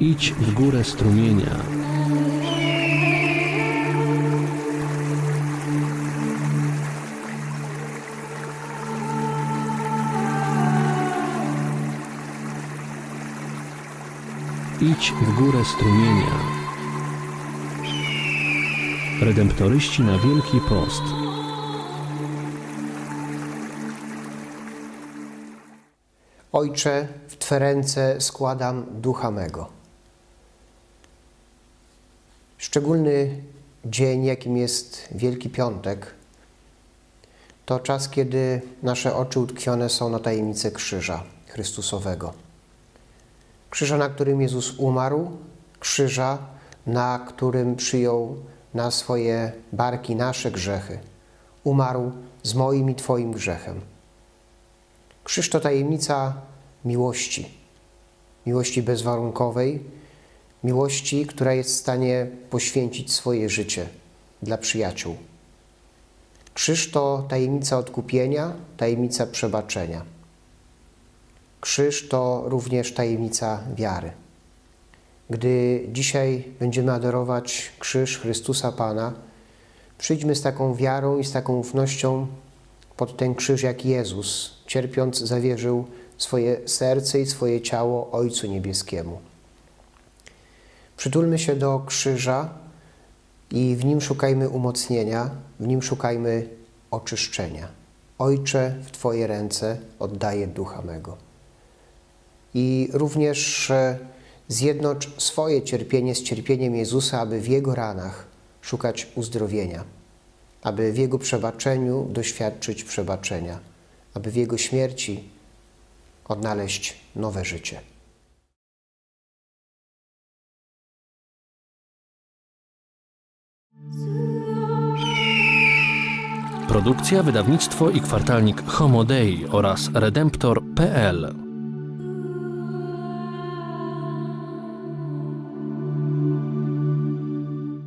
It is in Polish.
Idź w górę strumienia. Idź w górę strumienia. Redemptoryści na Wielki Post. Ojcze, w Twe ręce składam ducha mego. Szczególny dzień, jakim jest Wielki Piątek, to czas, kiedy nasze oczy utkwione są na tajemnicę krzyża Chrystusowego. Krzyża, na którym Jezus umarł, krzyża, na którym przyjął na swoje barki nasze grzechy. Umarł z moim i Twoim grzechem. Krzyż to tajemnica miłości, miłości bezwarunkowej, miłości, która jest w stanie poświęcić swoje życie dla przyjaciół. Krzyż to tajemnica odkupienia, tajemnica przebaczenia. Krzyż to również tajemnica wiary. Gdy dzisiaj będziemy adorować krzyż Chrystusa Pana, przyjdźmy z taką wiarą i z taką ufnością pod ten krzyż, jak Jezus, cierpiąc, zawierzył swoje serce i swoje ciało Ojcu Niebieskiemu. Przytulmy się do krzyża i w nim szukajmy umocnienia, w nim szukajmy oczyszczenia. Ojcze, w Twoje ręce oddaję ducha mego. I również e, zjednocz swoje cierpienie z cierpieniem Jezusa, aby w Jego ranach szukać uzdrowienia, aby w Jego przebaczeniu doświadczyć przebaczenia, aby w Jego śmierci odnaleźć nowe życie. Produkcja, wydawnictwo i kwartalnik Homo Dei oraz Redemptor.pl